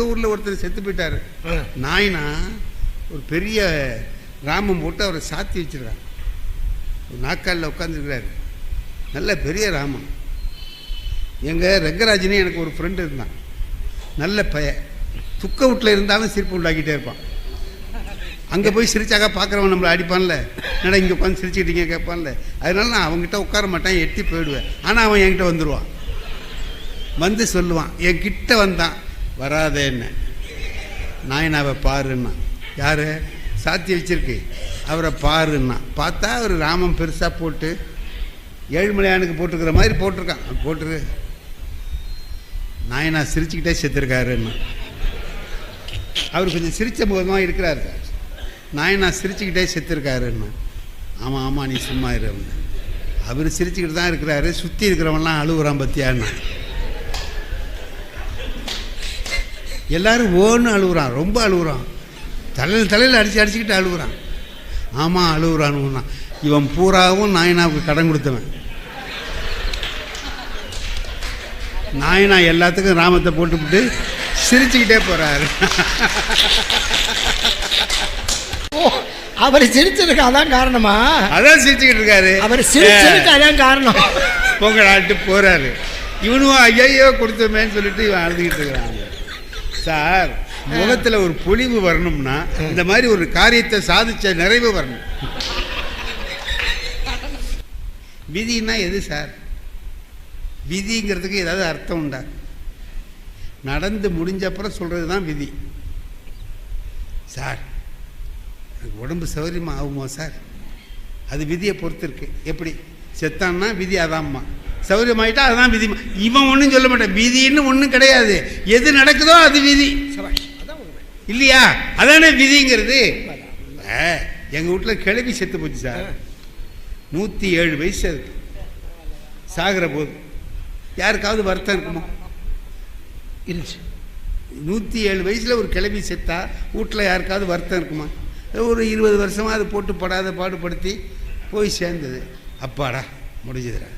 எங்கள் ஊரில் ஒருத்தர் செத்து போயிட்டாரு. நாயினா ஒரு பெரிய ராமம் போட்டு அவரை சாத்தி வச்சிருக்காங்க. ஒரு நாக்காலில் உட்காந்துருக்கிறாரு நல்ல பெரிய ராமம். எங்கள் ரெங்கராஜனே எனக்கு ஒரு ஃப்ரெண்டு இருந்தான். நல்ல பைய. துக்க வீட்டில் இருந்தாலும் சிரிப்பு உண்டாக்கிட்டே இருப்பான். அங்கே போய் சிரிச்சாக்கா பார்க்குறவன் நம்மளை அடிப்பான்ல. என்னடா இங்கே உட்காந்து சிரிச்சுக்கிட்டீங்க கேட்பான்ல. அதனால நான் அவங்ககிட்ட உட்கார மாட்டேன் எட்டி போயிடுவேன். ஆனால் அவன் என்கிட்ட வந்துடுவான் வந்து சொல்லுவான். என் கிட்ட வந்தான். வராதேன்னு. என்ன நாயனாவை பாருன்னா. யார்? சாத்தி வச்சிருக்கு. அவரை பாருன்னா. பார்த்தா அவர் ராமன் பெருசாக போட்டு ஏழுமலையானுக்கு போட்டிருக்கிற மாதிரி போட்டிருக்கான். போட்டுரு. நாயனா சிரிச்சுக்கிட்டே செத்துருக்காருன்னா. அவர் கொஞ்சம் சிரித்த முகமாக இருக்கிறாரு. சார் நாயனா சிரிச்சுக்கிட்டே செத்துருக்காருன்னு. ஆமாம் ஆமாம் நீ சும்மா இரு அவர் சிரிச்சுக்கிட்டு தான் இருக்கிறாரு. சுற்றி இருக்கிறவன்லாம் அழுகுறான் பத்தியான்னு. எல்லாரும் ஓன்னு அழுகுறான் ரொம்ப அழுகுறான் தலையில் தலையில் அடித்து அடிச்சுக்கிட்டு அழுகுறான் ஆமாம் அழுகுறான்னு இவன் பூராவும் நாயனாவுக்கு கடன் கொடுத்தவன். நாயனா எல்லாத்துக்கும் ராமத்தை போட்டுவிட்டு சிரிச்சுக்கிட்டே போகிறாரு ஓ அவர் சிரிச்சதுக்கு அதான் காரணமா? அதான் சிரிச்சுக்கிட்டு இருக்காரு. அவர் சிரிச்சதுக்கு அதான் காரணம். பொங்கலாட்டு போறாரு. இவனும் ஐயோ கொடுத்தோமேன்னு சொல்லிட்டு இவன் அழுதுகிட்டு இருக்கிறான். சார் முகத்துல ஒரு பொலிவு வரணும்னா இந்த மாதிரி ஒரு காரியத்தை சாதிச்ச நிறைவு வரணும். விதின்னா எது சார்? விதிங்கிறதுக்கு ஏதாவது அர்த்தம் உண்டா? நடந்து முடிஞ்ச அப்புறம் தான் விதி. சார் எனக்கு உடம்பு சௌகரியமாக ஆகுமா சார்? அது விதியை பொறுத்து இருக்கு. எப்படி? செத்தான்னா விதி அதாம்மா. சௌகரியமாயிட்டா அதுதான் விதி. இவன் ஒன்றும் சொல்ல மாட்டான். விதின்னு ஒன்றும் கிடையாது. எது நடக்குதோ அது விதி. இல்லையா? அதானே விதிங்கிறது. எங்கள் வீட்டில் கிளவி செத்து போச்சு சார். நூற்றி ஏழு வயசு அதுக்கு சாகிற போது. யாருக்காவது வருத்தம் இருக்குமா? இருந்துச்சு. நூற்றி ஏழு வயசில் ஒரு கிளவி செத்தா வீட்டில் யாருக்காவது வருத்தம் இருக்குமா? ஒரு இருபது வருஷமாக அது போட்டு படாத பாடுபடுத்தி போய் சேர்ந்தது. அப்பாடா முடிஞ்சதுடா.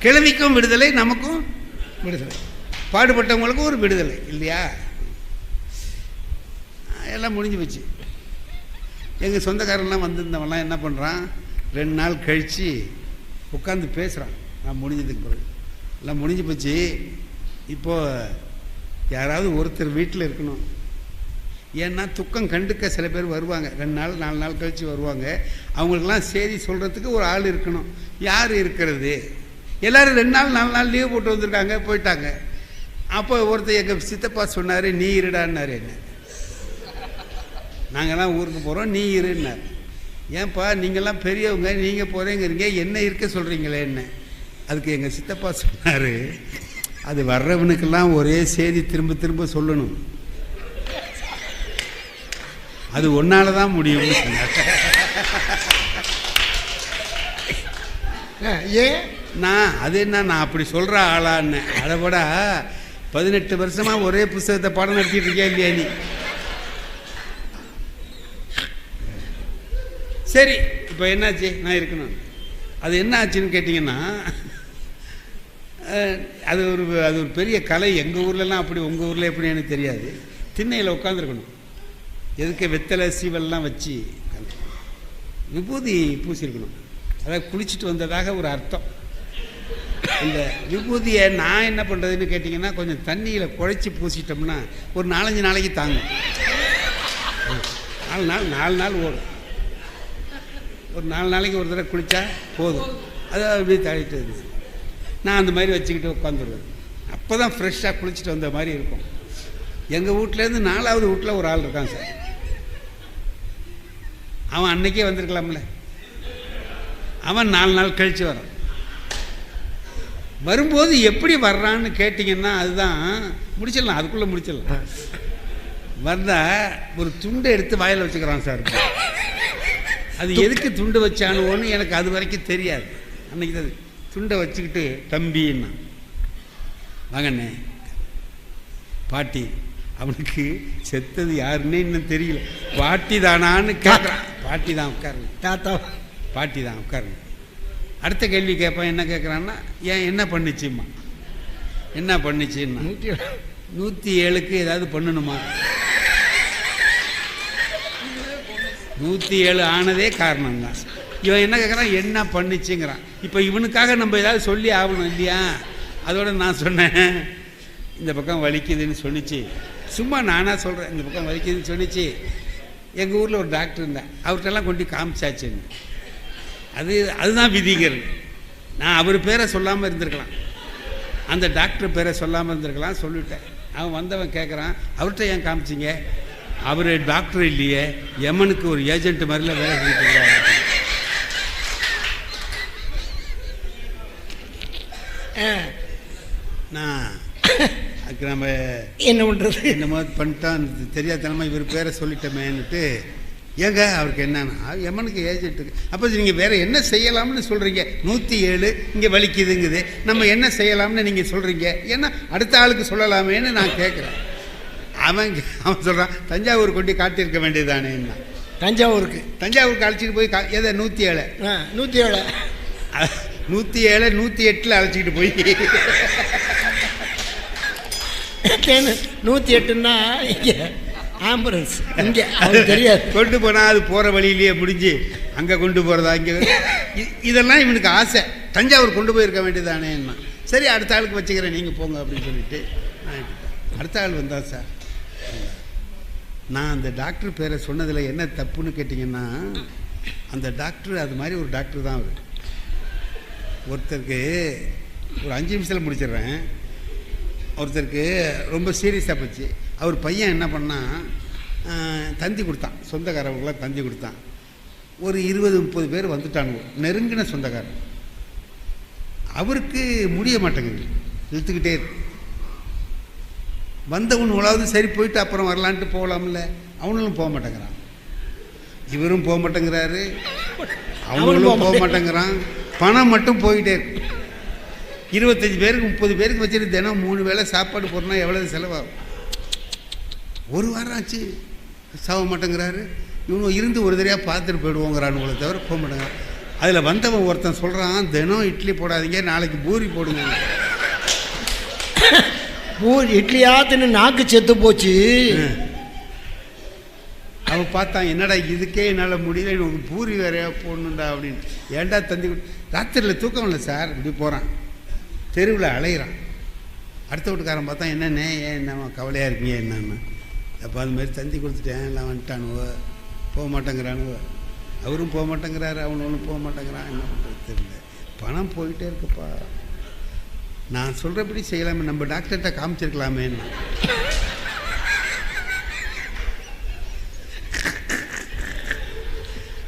கிழவிக்கும் விடுதலை நமக்கும் விடுதலை. பாடுபட்டவங்களுக்கும் ஒரு விடுதலை இல்லையா? எல்லாம் முடிஞ்சு போச்சு. எங்கள் சொந்தக்காரன்லாம் வந்திருந்தவன்லாம் என்ன பண்ணுறான் ரெண்டு நாள் கழித்து உட்காந்து பேசுகிறான் நான் முடிஞ்சதுக்கு பிறகு. எல்லாம் முடிஞ்சு போச்சு. இப்போது யாராவது ஒருத்தர் வீட்டில் இருக்கணும். ஏன்னா துக்கம் கண்டுக்க சில பேர் வருவாங்க. ரெண்டு நாள் நாலு நாள் கழித்து வருவாங்க. அவங்களுக்கெல்லாம் செய்தி சொல்கிறதுக்கு ஒரு ஆள் இருக்கணும். யார் இருக்கிறது? எல்லாரும் ரெண்டு நாள் நாலு நாள் லீவ் போட்டு வந்திருக்காங்க போயிட்டாங்க. அப்போ ஒருத்தர் எங்கள் சித்தப்பா சொன்னார் நீ இருடான்னாரு என்ன? நாங்கள்லாம் ஊருக்கு போகிறோம் நீ இருன்னார். ஏன்பா நீங்கள்லாம் பெரியவங்க நீங்கள் போகிறேங்கிறீங்க என்ன இருக்க சொல்கிறீங்களே என்ன? அதுக்கு எங்கள் சித்தப்பா சொன்னார் அது வர்றவனுக்கெல்லாம் ஒரே செய்தி திரும்ப திரும்ப சொல்லணும். அது ஒன்னால தான் முடியும்னு சொன்னார். ஏன்? நான் அது என்ன நான் அப்படி சொல்கிற ஆளான்னு. அதை விட பதினெட்டு வருஷமாக ஒரே புஸ்தகத்தை பாடம் நடத்திட்டு இருக்கே இல்லையா நீ? சரி இப்போ என்னாச்சு? நான் இருக்கணும். அது என்ன ஆச்சுன்னு கேட்டிங்கன்னா அது ஒரு அது ஒரு பெரிய கலை. எங்கள் ஊர்லலாம் அப்படி உங்கள் ஊரில் எப்படி எனக்கு தெரியாது. திண்ணையில் உட்காந்துருக்கணும் எதுக்கு வெத்தலை சீவல்லாம் வச்சு விபூதி பூசியிருக்கணும் அதாவது குளிச்சுட்டு வந்ததாக ஒரு அர்த்தம். இந்த விபூதியை நான் என்ன பண்ணுறதுன்னு கேட்டிங்கன்னா கொஞ்சம் தண்ணியில் குழைச்சி பூசிட்டோம்னா ஒரு நாலஞ்சு நாளைக்கு தாங்கும். நாலு நாள் நாலு நாள் ஓடும். ஒரு நாலு நாளைக்கு ஒரு தடவை குளித்தா போதும். அது அப்படியே தழிட்டு நான் அந்த மாதிரி வச்சுக்கிட்டு உட்காந்துருவேன். அப்போ தான் ஃப்ரெஷ்ஷாக குளிச்சுட்டு வந்த மாதிரி இருக்கும். எங்கள் வீட்டிலேருந்து நாலாவது வீட்டில் ஒரு ஆள் இருக்கான் சார். அவன் அன்னைக்கே வந்திருக்கலாம்ல. அவன் நாலு நாள் கழித்து வரான். வரும்போது எப்படி வர்றான்னு கேட்டிங்கன்னா அதுதான் முடிச்சிடலாம் அதுக்குள்ளே முடிச்சிடலாம். வந்தா ஒரு துண்டை எடுத்து வாயில் வச்சுக்கிறான் சார். அது எதுக்கு துண்டு வச்சானுவோன்னு எனக்கு அது வரைக்கும் தெரியாது. அன்னைக்கு தான் துண்டை வச்சுக்கிட்டு தம்பின்னா வாங்கண்ணே பாட்டி அவனுக்கு செத்தது யாருன்னே இன்னும் தெரியல. பாட்டி தானான்னு கேட்குறான் பாட்டி தான் உட்காருங்க. தாத்தா. பாட்டி தான் உட்காருங்க. அடுத்த கேள்வி கேட்பான் என்ன கேட்குறான்னா ஏன் என்ன பண்ணுச்சும்மா? என்ன பண்ணிச்சுன்னா நூற்றி நூற்றி ஏழுக்கு ஏதாவது பண்ணணுமா? நூற்றி ஏழு ஆனதே காரணம் தான் இவன் என்ன கேட்குறான் என்ன பண்ணிச்சுங்கிறான். இப்போ இவனுக்காக நம்ம ஏதாவது சொல்லி ஆகணும் இல்லையா? அதோட நான் சொன்னேன். இந்த பக்கம் வலிக்குதுன்னு சொன்னிச்சு. சும்மா நானாக சொல்கிறேன் இந்த பக்கம் வலிக்குதுன்னு சொன்னிச்சு. எங்கள் ஊரில் ஒரு டாக்டர் இருந்தேன் அவர்கிட்டலாம் கொண்டு காமிச்சாச்சுன்னு. அது அதுதான் விதிங்கிறது நான் அவர் பேரை சொல்லாமல் இருந்திருக்கலாம். அந்த டாக்டர் பேரை சொல்லாமல் இருந்திருக்கலாம் சொல்லிவிட்டேன் அவன் வந்தவன் கேட்குறான் அவர்கிட்ட ஏன் காமிச்சிங்க? அவர் டாக்டர் இல்லையே எமனுக்கு ஒரு ஏஜென்ட் மாதிரில வேலை செஞ்சுட்டு நான் அதுக்கு நம்ம என்ன பண்றது? என்னமோ பண்ணிட்டான் தெரியாதனமா இவர் பேரை சொல்லிட்டோமேன்னுட்டு ஏங்க அவருக்கு என்னன்னா எமனுக்கு ஏஜென்ட்டுக்கு அப்போ நீங்கள் வேற என்ன செய்யலாம்னு சொல்கிறீங்க நூற்றி ஏழு இங்கே வலிக்குதுங்குது. நம்ம என்ன செய்யலாம்னு நீங்கள் சொல்கிறீங்க ஏன்னா அடுத்த ஆளுக்கு சொல்லலாமேன்னு நான் கேட்குறேன் அவன் அவன் சொல்கிறான் தஞ்சாவூர் கொண்டு காட்டியிருக்க வேண்டியதானே என்ன? தஞ்சாவூருக்கு. தஞ்சாவூருக்கு அழைச்சிட்டு போய் கா எதை நூற்றி ஏழு? ஆ நூற்றி ஏழு. நூற்றி ஏழு நூற்றி எட்டில் அழைச்சிக்கிட்டு போய். நூற்றி எட்டுன்னா இங்கே ஆம்புலன்ஸ் இங்கே அவருக்கு தெரியாது. கொண்டு போனால் அது போகிற வழியிலேயே முடிஞ்சு அங்கே கொண்டு போகிறதா இங்கே இ- இதெல்லாம் இவனுக்கு ஆசை. தஞ்சாவூர் கொண்டு போயிருக்க வேண்டியதானே என்ன? சரி அடுத்த ஆளுக்கு வச்சுக்கிறேன் நீங்கள் போங்க அப்படின்னு சொல்லிட்டு அடுத்த ஆள் வந்தா சார். நான் அந்த டாக்டர் பேரை சொன்னதில் என்ன தப்புன்னு கேட்டிங்கன்னா அந்த டாக்டர் அது மாதிரி ஒரு டாக்டர் தான் அவர். ஒருத்தருக்கு ஒரு அஞ்சு நிமிஷத்தில் முடிச்சிடுறேன். ஒருத்தருக்கு ரொம்ப சீரியஸாக போச்சு. அவர் பையன் என்ன பண்ணான் தந்தி கொடுத்தான். சொந்தக்காரவங்களாம் தந்தி கொடுத்தான். ஒரு இருபது முப்பது பேர் வந்துட்டானுங்க. நெருங்கின சொந்தக்காரன் அவருக்கு முடிய மாட்டேங்குது. இழுத்துக்கிட்டே இருக்கு. வந்தவனுங்களாவது சரி போயிட்டு அப்புறம் வரலான்ட்டு போகலாம்ல. அவனும் போக மாட்டேங்கிறான். இவரும் போக மாட்டேங்கிறாரு. அவங்களும் போக மாட்டேங்கிறான். பணம் மட்டும் போயிட்டே இருக்கு. இருபத்தஞ்சி பேருக்கு முப்பது பேருக்கு வச்சுட்டு தினம் மூணு வேளை சாப்பாடு போடணும் எவ்வளவு செலவாகும்? ஒரு வாரம் ஆச்சு. சாக மாட்டேங்கிறாரு. இவங்க இருந்து ஒரு தடவையாக பார்த்துட்டு போயிடுவோங்கிறானுங்களை தவிர போக மாட்டேங்கிறான். அதில் வந்தவன் ஒருத்தன் சொல்கிறான் தினம் இட்லி போடாதீங்க நாளைக்கு பூரி போடுங்க. பூ இட்லியா தின்னு நாக்கு செத்து போச்சு. அவன் பார்த்தான் என்னடா இதுக்கே என்னால் முடியல உனக்கு பூரி வேறையா போடணுண்டா அப்படின்னு. ஏன்டா தந்தி ராத்திரியில் தூக்கம் இல்லை சார் இப்படி போகிறான் தெருவில் அலையிறான். அடுத்த வீட்டுக்காரன் பார்த்தா என்னண்ணே ஏன் என்னம்மா கவலையாக இருக்கீங்க என்னன்னு. அப்போ அது மாதிரி தந்தி கொடுத்துட்டேன். எல்லாம் வந்துட்டானுவோ. போக மாட்டேங்கிறானுவோ. அவரும் போக மாட்டேங்கிறாரு ஒன்றும் போக மாட்டேங்கிறான். என்ன பண்ணுறது தெரியல. பணம் போயிட்டே இருக்குப்பா. நான் சொல்கிறபடி செய்யலாமே. நம்ம டாக்டர்கிட்ட காமிச்சிருக்கலாமே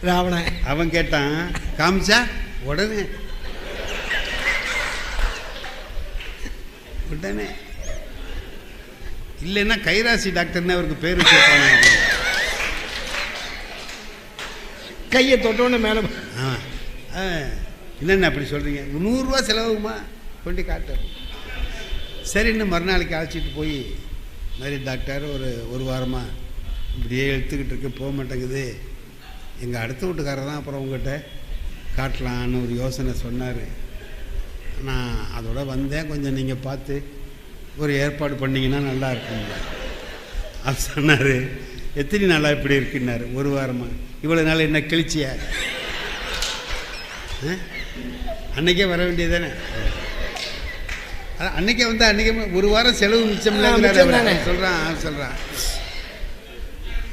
ராவண. அவன் கேட்டான் காமிச்சா? உடனே. உடனே. இல்லைன்னா கைராசி டாக்டர்னு அவருக்கு பேர் வச்சிருப்பாங்க. கையை தொட்டோன்னு மேலே ஆ ஆ, என்னண்ணே அப்படி சொல்கிறீங்க நூறுரூவா செலவுமா கொண்டு காட்டு சரின்னு மறுநாளைக்கு அழைச்சிட்டு போய் இந்த மாதிரி டாக்டர் ஒரு ஒரு வாரமாக இப்படியே எடுத்துக்கிட்டு இருக்கு போக மாட்டேங்குது. எங்கள் அடுத்த வீட்டுக்காரர் தான் அப்புறம் உங்கள்கிட்ட காட்டலான்னு ஒரு யோசனை சொன்னார். நான் அதோட வந்தேன். கொஞ்சம் நீங்கள் பார்த்து ஒரு ஏற்பாடு பண்ணிங்கன்னா நல்லா இருக்குங்க அது சொன்னார் எத்தனை நாளாக இப்படி இருக்குன்னாரு? ஒரு வாரமாக இவ்வளோ நாள் என்ன கிழிச்சியா? அன்னைக்கே வர வேண்டியது தானே அன்னைக்கே வந்து அன்னைக்கே ஒரு வாரம் செலவு மிச்சம். சொல்கிறான் சொல்கிறான்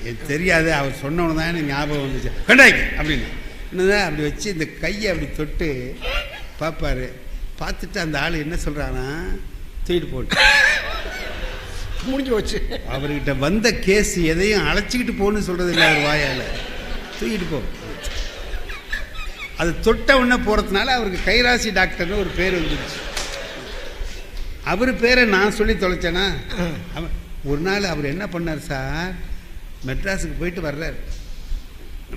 எனக்கு தெரியாது அவர் சொன்னவனு தான் எனக்கு ஞாபகம் வந்துச்சு. கண்டாய்க்கு அப்படின்னு. என்னதான் அப்படி வச்சு இந்த கையை அப்படி தொட்டு பார்ப்பாரு பார்த்துட்டு அந்த ஆள் என்ன சொல்கிறானா தூக்கிட்டு போட்டு. முடிஞ்சு போச்சு. அவர்கிட்ட வந்த கேஸ் எதையும் அழைச்சிக்கிட்டு போன்னு சொல்கிறது இல்லை அவர் வாயால். தூக்கிட்டு போ. அது தொட்ட உடனே போகிறதுனால அவருக்கு கைராசி டாக்டர்னு ஒரு பேர் வந்துருச்சு. அவர் பேரை நான் சொல்லி தொலைச்சேனா? ஒரு நாள் அவர் என்ன பண்ணார் சார்? மெட்ராஸுக்கு போயிட்டு வர்றார்.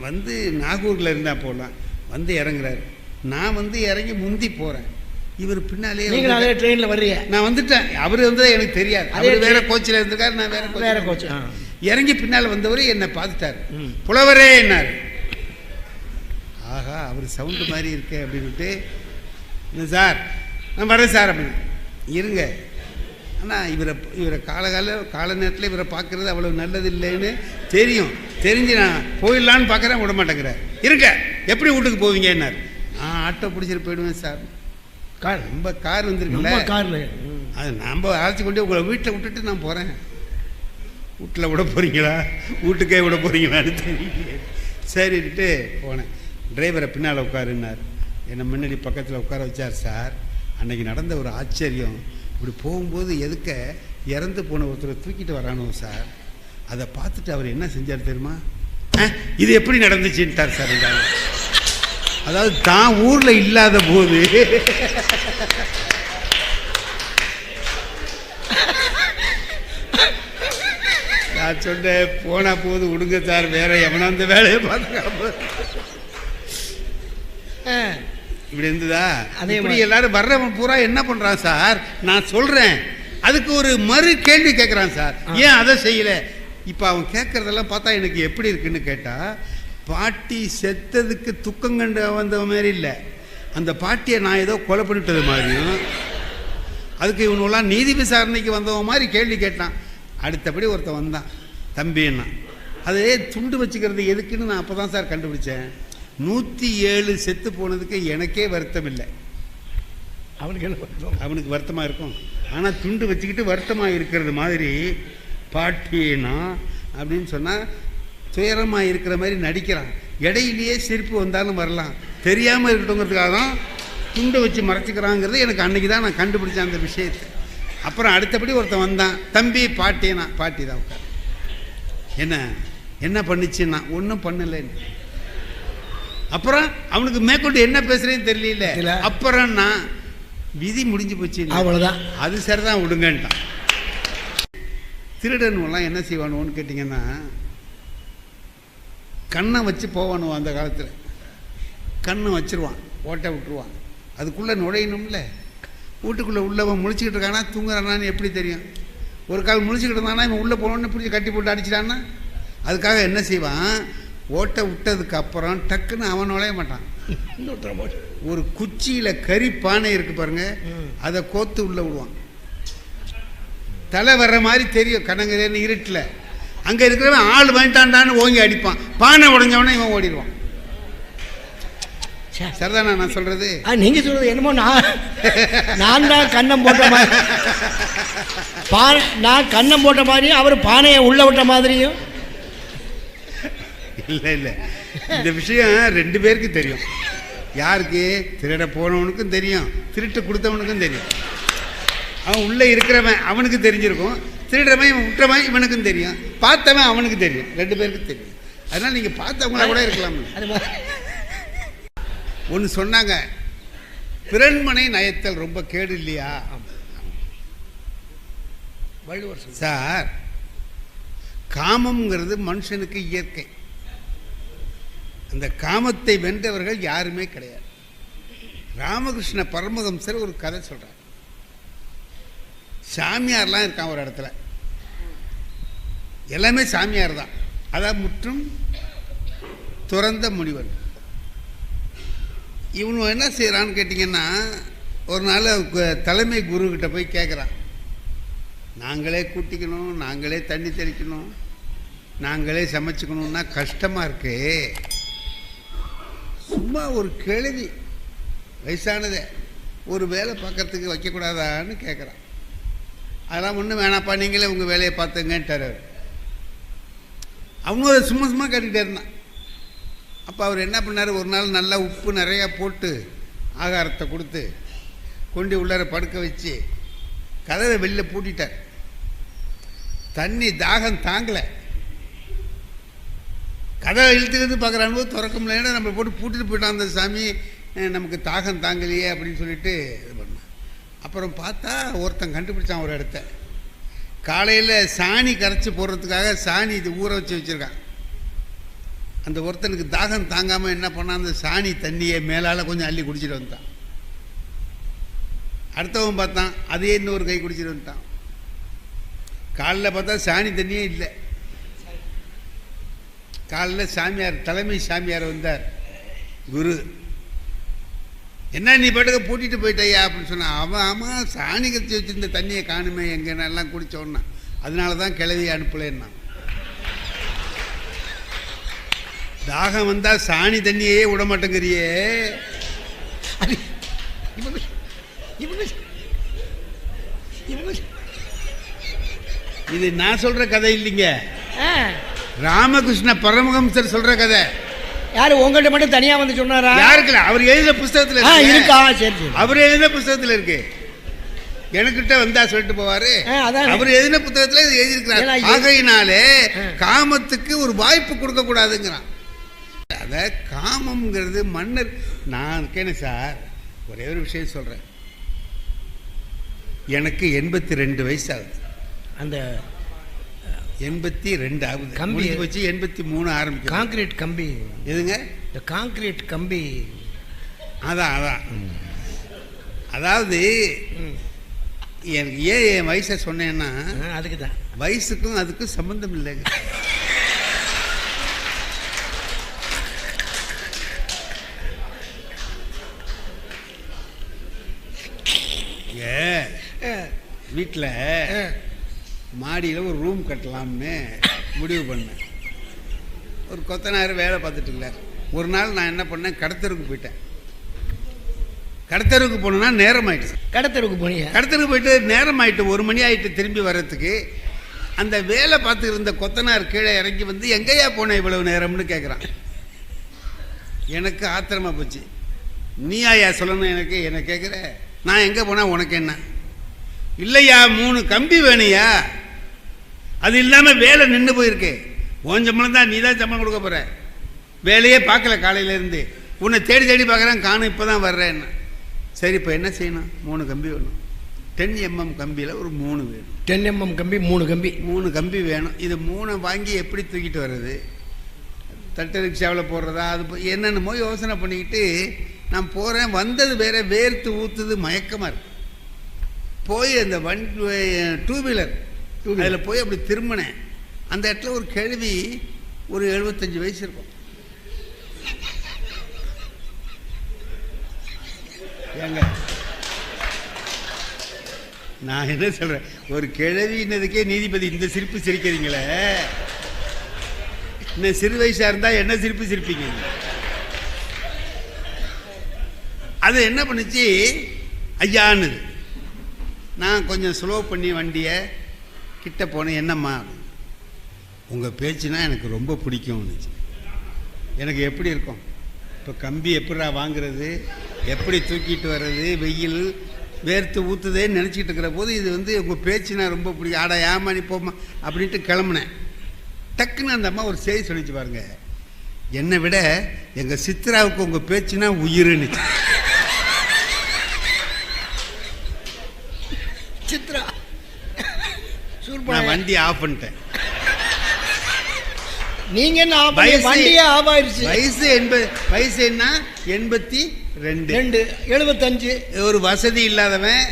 வந்து நாகூரில் இருந்தால் போகலாம் வந்து இறங்குறாரு. நான் வந்து இறங்கி முந்தி போகிறேன் இவர் பின்னாலே நீங்கள் அதே ட்ரெயினில் வர்றீங்க. நான் வந்துட்டேன். அவர் வந்தது எனக்கு தெரியாது. அவர் வேற கோச்சில் இருந்திருக்காரு நான் வேற வேற கோச்சில் கோச் இறங்கி பின்னால் வந்தவர் என்னை பார்த்துட்டார். புலவரே என்னார். ஆஹா அவர் சவுண்டு மாதிரி இருக்கே அப்படின்ட்டு என்ன சார்? நான் வரேன் சார் அப்படின்னு. இருங்க. ஆனால் இவரை இவரை காலகால கால நேரத்தில் இவரை பார்க்குறது அவ்வளோ நல்லது இல்லைன்னு தெரியும். தெரிஞ்சு நான் போயிடலான்னு பார்க்குறேன் விட மாட்டேங்கிறார் இருக்க எப்படி வீட்டுக்கு போவீங்கன்னார் நான் ஆட்டோ பிடிச்சிட்டு போயிடுவேன் சார். கார் ரொம்ப கார் வந்திருக்குல்ல? கார்ல. அது நம்ம அழைச்சி கொண்டு உங்களை வீட்டில் விட்டுட்டு நான் போகிறேன் வீட்டில் விட போகிறீங்களா வீட்டுக்கே விட போகிறீங்களான்னு தெரியல சரின்ட்டு போனேன். டிரைவரை பின்னால் உட்காருன்னார். என்னை முன்னாடி பக்கத்தில் உட்கார வச்சார் சார். அன்னைக்கு நடந்த ஒரு ஆச்சரியம். இப்படி போகும்போது எதுக்க இறந்து போன ஒருத்தரை தூக்கிட்டு வரானோ சார். அதை பார்த்துட்டு அவர் என்ன செஞ்சார் தெரியுமா? "அஹ், இது எப்படி நடந்துச்சுன்ட்டார் சார் இந்த. அதாவது தான் ஊரில் இல்லாத போது நான் சொன்னேன் போனா போது விடுங்க சார் வேற எவனா அந்த வேலையை பார்த்துக்காம இப்படி இருந்ததா? அதே மாதிரி. எல்லாரும் வர்றவன் பூரா என்ன பண்றான் சார்? நான் சொல்றேன். அதுக்கு ஒரு மறு கேள்வி கேட்குறான் சார். ஏன் அதை செய்யல? இப்போ அவன் கேட்கறதெல்லாம் பார்த்தா எனக்கு எப்படி இருக்குன்னு கேட்டா பாட்டி செத்ததுக்கு துக்கம் கண்டு வந்த மாதிரி இல்லை. அந்த பாட்டியை நான் ஏதோ கொலை பண்ணிட்டது மாதிரியும் அதுக்கு இவனெல்லாம் நீதி விசாரணைக்கு வந்தவன் மாதிரி கேள்வி கேட்டான். அடுத்தபடி ஒருத்தன் வந்தான். தம்பின்னா அதே துண்டு வச்சுக்கிறது எதுக்குன்னு நான் அப்போ தான் சார் கண்டுபிடிச்சேன். நூற்றி ஏழு செத்து போனதுக்கு எனக்கே வருத்தம் இல்லை. அவனுக்கு என்ன பண்ணுறோம் அவனுக்கு வருத்தமாக இருக்கும். ஆனால் துண்டு வச்சுக்கிட்டு வருத்தமாக இருக்கிறது மாதிரி பாட்டினா அப்படின்னு சொன்னால் துயரமாக இருக்கிற மாதிரி நடிக்கிறான். இடையிலேயே சிரிப்பு வந்தாலும் வரலாம். தெரியாமல் இருக்கட்டுங்கிறதுக்காக தான் துண்டை வச்சு மறைச்சிக்கிறாங்கிறது எனக்கு அன்னைக்கு தான் நான் கண்டுபிடிச்சேன் அந்த விஷயத்தை. அப்புறம் அடுத்தபடி ஒருத்தன் வந்தான். தம்பி பாட்டினா பாட்டி தான் உட்கார் என்ன? என்ன பண்ணுச்சுன்னா ஒன்றும் பண்ணலைன்னு அப்புறம் அவனுக்கு மேற்கொண்டு என்ன பேசுறேன்னு தெரியல. அப்புறம் நான் விதி முடிஞ்சு போச்சு. அவ்வளோதான் அது சரிதான் விடுங்கன்ட்டான். திருடனுலாம் என்ன செய்வானுவோன்னு கேட்டிங்கன்னா கண்ணை வச்சு போவானுவான் அந்த காலத்தில்? கண்ணை வச்சிருவான் ஓட்டை விட்டுருவான். அதுக்குள்ளே நுழையணும்ல. வீட்டுக்குள்ளே உள்ளவன் முழிச்சுக்கிட்டு இருக்கானா தூங்குறானான்னு எப்படி தெரியும்? ஒரு கால் முழிச்சுக்கிட்டு இருந்தானா இவன் உள்ளே போனோன்னு பிடிச்சி கட்டி போட்டு அடிச்சிட்டான்னா? அதுக்காக என்ன செய்வான்? ஓட்டை விட்டதுக்கு அப்புறம் டக்குன்னு அவன் நுழைய மாட்டான். ஒரு குச்சியில் கறி பானை இருக்கு பாருங்க அதை கோத்து உள்ளே விடுவான். தலை வர்ற மாதிரி தெரியும் கணங்கரேன்னு இருட்டில். அங்கே இருக்கிறவன் ஆள் வாங்கிட்டான்டான்னு ஓங்கி அடிப்பான். பானை உடஞ்சவனே இவன் ஓடிடுவான். சரிதானா நான் சொல்றது? நீங்க சொல்றது என்னமோ நான் நான் தான் கண்ணம் போட்ட மாதிரி. பானை நான் கண்ணம் போட்ட மாதிரியும் அவர் பானையை உள்ள விட்ட மாதிரியும். இல்லை இல்லை. இந்த விஷயம் ரெண்டு பேருக்கு தெரியும். யாருக்கு? திருட போனவனுக்கும் தெரியும். திருட்டு கொடுத்தவனுக்கும் தெரியும். அவன் உள்ளே இருக்கிறவன் அவனுக்கு தெரிஞ்சிருக்கும். திருடுறவன் இவன் விட்டுறவன் இவனுக்கும் தெரியும். பார்த்தவன் அவனுக்கு தெரியும். ரெண்டு பேருக்கு தெரியும். அதனால் நீங்கள் பார்த்தவங்களா கூட இருக்கலாம். ஒன்று சொன்னாங்க. பிறன்மனை நயத்தல் ரொம்ப கேடு இல்லையா? வள்ளுவர். சார் காமம்ங்கிறது மனுஷனுக்கு இயற்கை. அந்த காமத்தை வென்றவர்கள் யாருமே கிடையாது. ராமகிருஷ்ண பரமஹம்சர் ஒரு கதை சொல்றார். சாமியார்லாம் இருக்கான் ஒரு இடத்துல. எல்லாமே சாமியார் தான். அதான் முற்றும் துறந்த முனிவர். இவனு என்ன செய்கிறான்னு கேட்டிங்கன்னா ஒரு நாள் தலைமை குரு கிட்ட போய் கேட்குறான் நாங்களே கூட்டிக்கணும் நாங்களே தண்ணி தெளிக்கணும் நாங்களே சமைச்சுக்கணும்னா கஷ்டமாக இருக்கு. சும்மா ஒரு கேள்வி. வயசானதே. ஒரு வேலை பார்க்கறதுக்கு வைக்கக்கூடாதான்னு கேட்குறான் அதெல்லாம் ஒன்றும் வேணாப்பா நீங்களே உங்கள் வேலையை பார்த்துங்கன்ட்டார் அவர். அவனும் அதை சும்மா சும்மா கேட்டுக்கிட்டே இருந்தான். அப்போ அவர் என்ன பண்ணார்? ஒரு நாள் நல்லா உப்பு நிறையா போட்டு ஆகாரத்தை கொடுத்து கொண்டு உள்ளார படுக்க வச்சு கதவை வெளில பூட்டிட்டார். தண்ணி தாகம் தாங்கலை. கதவை இழுத்துக்கிட்டு அனுபவம் திறக்க முடியல நம்ம போட்டு பூட்டிட்டு போயிட்டான் அந்த சாமி. நமக்கு தாகம் தாங்கலையே அப்படின்னு சொல்லிட்டு இது பண்ணான் அப்புறம் பார்த்தா ஒருத்தன் கண்டுபிடிச்சான் ஒரு இடத்த. காலையில் சாணி கரைச்சி போடுறதுக்காக சாணி இது ஊற வச்சு வச்சுருக்கான். அந்த ஒருத்தனுக்கு தாகம் தாங்காமல் என்ன பண்ணான்? அந்த சாணி தண்ணியை மேலால் கொஞ்சம் அள்ளி குடிச்சிட்டு வந்துட்டான். அடுத்தவன் பார்த்தான் அதையே இன்னொரு கை குடிச்சிட்டு வந்துட்டான். காலைல பார்த்தா சாணி தண்ணியே இல்லை. காலைல சாமியார் தலைமை சாமியார் வந்தார். குரு. என்ன நீ பாட்டுக்கு பூட்டிட்டு போயிட்டயா அப்படின்னு சொன்னான் அவன் ஆமாம் சாணி கத்தி வச்சிருந்த தண்ணியை காணுமே எங்கன்னு எல்லாம் குடிச்சோன்னா. அதனால தான் கிளவி அனுப்பலன்னா. தாகம் வந்தால் சாணி தண்ணியே விட மாட்டேங்கிறியே. அது இவங்க இவங்க இவங்க. இது நான் சொல்கிற கதை இல்லைங்க. ராமகிருஷ்ண பரமஹம்சர் சொல்கிற கதை. யார் உங்கள்கிட்ட மட்டும் தனியாக வந்து சொன்னாரா? யாருக்குல? அவர் எழுதின புஸ்தகத்தில் இருக்கு. சரி சரி. அவர் எழுதின புஸ்தகத்தில் இருக்கு. எனக்கிட்ட வந்தா சொல்லிட்டு போவாரு. அவர் எழுதின புத்தகத்துல இது எழுதியிருக்கிறார். ஆகையினாலே. காமத்துக்கு ஒரு வாய்ப்பு கொடுக்க கூடாதுங்கிறான். அத காமம்ங்கிறது மன்னர் நான் இருக்கேனே சார் ஒரே ஒரு விஷயம் சொல்றேன். எனக்கு எண்பத்தி ரெண்டு வயசு ஆகுது. அந்த எண்பத்தி ரெண்டு ஆகுது. கம்பி- போச்சு எண்பத்தி மூணு ஆரம்பிக்கும் காங்கிரீட் கம்பி. எதுங்க? இந்த காங்கிரீட் கம்பி. அதான் அதான். அதாவது. எனக்கு ஏன் என் வயசை சொன்னேன்னா அதுக்கு தான் வயசுக்கும் அதுக்கும் சம்பந்தம் இல்லைங்க. வீட்டில் மாடியில் ஒரு ரூம் கட்டலாம்னு முடிவு பண்ணேன். ஒரு கொத்தனார் வேலை பார்த்துட்டு இருந்தார். ஒரு நாள் நான் என்ன பண்ணேன்? கடத்தருக்கு போயிட்டேன். கடத்தருக்கு போனோன்னா நேரம் ஆயிடுச்சு. கடத்தருக்கு போனீங்க? கடத்தருக்கு போயிட்டு நேரம் ஆயிட்டு ஒரு மணி ஆயிட்டு திரும்பி வர்றதுக்கு அந்த வேலை பார்த்துட்டு இருந்த கொத்தனார் கீழே இறங்கி வந்து எங்கேயா போன இவ்வளவு நேரம்னு கேட்குறான் எனக்கு ஆத்திரமா போச்சு. நீ ஆயா சொல்லணும் எனக்கு? என்ன கேட்குற நான் எங்கே போனால் உனக்கு என்ன? இல்லையா மூணு கம்பி வேணுயா அது இல்லாமல் வேலை நின்று போயிருக்கு. உன் சம்பளம் தான் நீ தான் சம்பளம் கொடுக்க போகிற வேலையே பார்க்கல காலையிலேருந்து உன்னை தேடி தேடி பார்க்குறேன் காணும் இப்போ தான் வர்றேன்னு சரி இப்போ என்ன செய்யணும்? மூணு கம்பி வேணும். டென் எம்எம் கம்பியில் ஒரு மூணு வேணும். டென் எம்எம் கம்பி மூணு கம்பி. மூணு கம்பி வேணும். இது மூணை வாங்கி எப்படி தூக்கிட்டு வர்றது? தட்டு ரிக்ஷாவில் போடுறதா? அது என்னென்னமோ யோசனை பண்ணிக்கிட்டு நான் போகிறேன் வந்தது வேற வேர்த்து ஊற்றுது மயக்கமாக இருக்கு. போய் அந்த வன் டூ வீலர் அதில் போய் அப்படி திரும்பினேன். அந்த இடத்துல ஒரு கேள்வி ஒரு எழுபத்தஞ்சு வயசு இருக்கும். ஏங்க நான் என்ன சொல்கிறேன் ஒரு கிழவின்னதுக்கே நீதிபதி இந்த சிரிப்பு சிரிக்கிறீங்களே. இன்னும் சிறு வயசாக இருந்தால் என்ன சிரிப்பு சிரிப்பீங்க? அது என்ன பண்ணுச்சு? ஐயான்னு. நான் கொஞ்சம் ஸ்லோ பண்ணி வண்டியை கிட்ட போனேன் என்னம்மா? உங்கள் பேச்சுனா எனக்கு ரொம்ப பிடிக்கும்னுச்சு எனக்கு எப்படி இருக்கும்? இப்போ கம்பி எப்படிடா வாங்குறது? எப்படி தூக்கிட்டு வர்றது? வெயில் வேர்த்து ஊற்றுதேன்னு நினச்சிக்கிட்டு இருக்கிற போது இது வந்து உங்கள் பேச்சுனா ரொம்ப பிடிக்கும். ஆடா ஏமா நீ போமா அப்படின்ட்டு கிளம்புனேன். டக்குன்னு அந்த அம்மா ஒரு செய்தி சொல்லிச்சு பாருங்க. என்னை விட எங்கள் சித்ராவுக்கு உங்கள் பேச்சுனா உயிருன்னுச்சு சித்ரா நான் சூர்பா வண்டி ஆஃப் பண்ணிட்டேன். நீங்க என்ன ஆஃப் வயசு- வண்டியே ஆஃப் ஆயிருச்சு. வயசு எண்பது வயசு என்ன? எண்பத்தி ரெண்டு. ரெண்டு எழுபத்தஞ்சு ஒரு வசதி இல்லாதவன்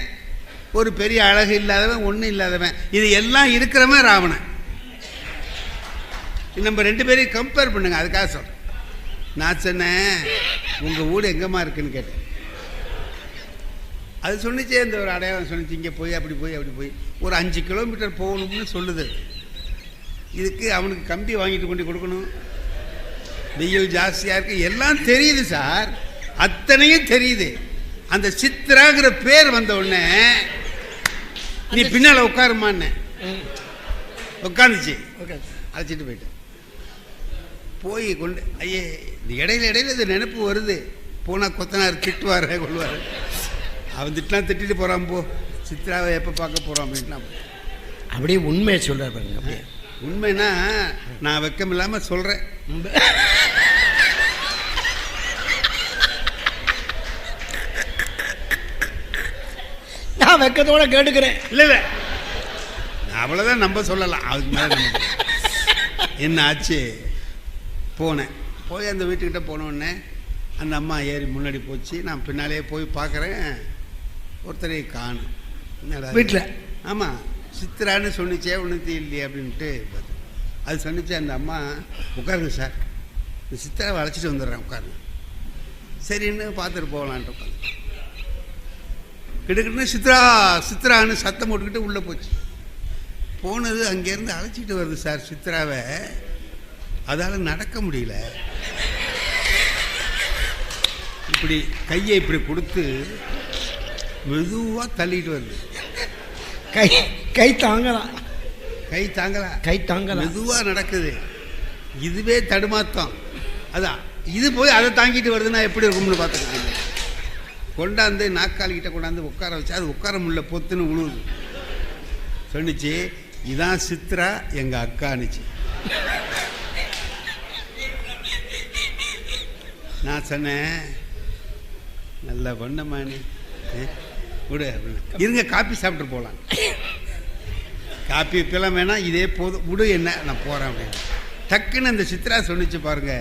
ஒரு பெரிய அழகு இல்லாதவன் ஒன்றும் இல்லாதவன். இது எல்லாம் இருக்கிறவன் ராவணன். நம்ம ரெண்டு பேரையும் கம்பேர் பண்ணுங்க அதுக்காக சொல்றேன். நான் சொன்னேன் உங்கள் வீடு எங்கம்மா இருக்குன்னு கேட்டேன். அது சொன்னிச்சே இந்த ஒரு அடையாளம் சொன்னிச்சு இங்கே போய் அப்படி போய் அப்படி போய். ஒரு அஞ்சு கிலோமீட்டர் போகணும்னு சொல்லுது. இதுக்கு அவனுக்கு கம்பி வாங்கிட்டு கொண்டு கொடுக்கணும். வெயில் ஜாஸ்தியாக இருக்கு. எல்லாம் தெரியுது சார். அத்தனையும் தெரியுது. அந்த சித்ராங்கிற பேர் வந்த உடனே நீ பின்னால் உட்காருமான்னு. உட்காந்துச்சு. அழைச்சிட்டு போயிட்டேன் போய் கொண்டு ஐயே இந்த இடையில இடையில இது நினைப்பு வருது. போனால் கொத்தனார் திட்டுவார் கொள்வார். அவன் திட்டினா திட்டிட்டு போகிறான் போ. சித்ராவை எப்போ பார்க்க போகிறோம் போயிட்டேன். அப்படியே உண்மையை சொல்றாரு பாருங்க அப்படியே. உண்மைன்னா நான் வெக்கம் இல்லாமல் சொல்கிறேன் நான் வெக்கத்தோட கேட்டுக்கிறேன். இல்லை இல்லை. அவ்வளோதான் நம்ம சொல்லலாம். அதுக்கு மேலே. என்ன ஆச்சு? போனேன். போய் அந்த வீட்டுக்கிட்ட போன உடனே அந்த அம்மா ஏறி முன்னாடி போச்சு. நான் பின்னாலே போய் பார்க்குறேன். ஒருத்தரை காணும் என்னடா? வீட்ல? ஆமாம் சித்ரான்னு சொன்னிச்சே ஒன்றுத்தி இல்லையே அப்படின்ட்டு. அது சொன்னிச்சு அந்த அம்மா உட்காருங்க சார். இந்த சித்ராவை அழைச்சிட்டு வந்துடுறேன் உட்காருங்க. சரின்னு பார்த்துட்டு போகலான்ட்டு உட்காந்து கிட்டக்கிட்டு சித்ரா சித்ரான்னு சத்தம் போட்டுக்கிட்டு உள்ளே போச்சு. போனது அங்கேருந்து அழைச்சிட்டு வருது சார் சித்ராவை. அதால் நடக்க முடியல. இப்படி கையை இப்படி கொடுத்து மெதுவாக தள்ளிட்டு வருது. கை கை தாங்கலாம். கை தாங்கலா. கை தாங்கலாம். மெதுவாக நடக்குது. இதுவே தடுமாத்தம் அதான் இது போய் அதை தாங்கிட்டு வருதுன்னா எப்படி இருக்கும்னு பார்த்துக்கோங்க. கொண்டாந்து நாக்காளிக்கிட்ட கொண்டாந்து உட்கார வச்சு அது உட்கார முடியல பொத்துன்னு உழுவுது. சொன்னிச்சு இதான் சித்ரா எங்கள் அக்கானுச்சு நான் சொன்னேன் நல்லா பண்ணம்மா நீ. ஏ, விடு இருங்க காப்பி சாப்பிட்டு போகலாம். காப்பி இப்பெல்லாம் வேணாம் இதே போதும். விடு என்ன நான் போகிறேன் அப்படின்னு. டக்குன்னு அந்த சித்ரா சொன்னிச்சு பாருங்க.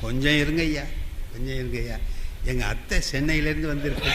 கொஞ்சம் இருங்க ஐயா கொஞ்சம் இருங்க ஐயா. எங்கள் அத்தை சென்னையிலேருந்து வந்திருக்கு.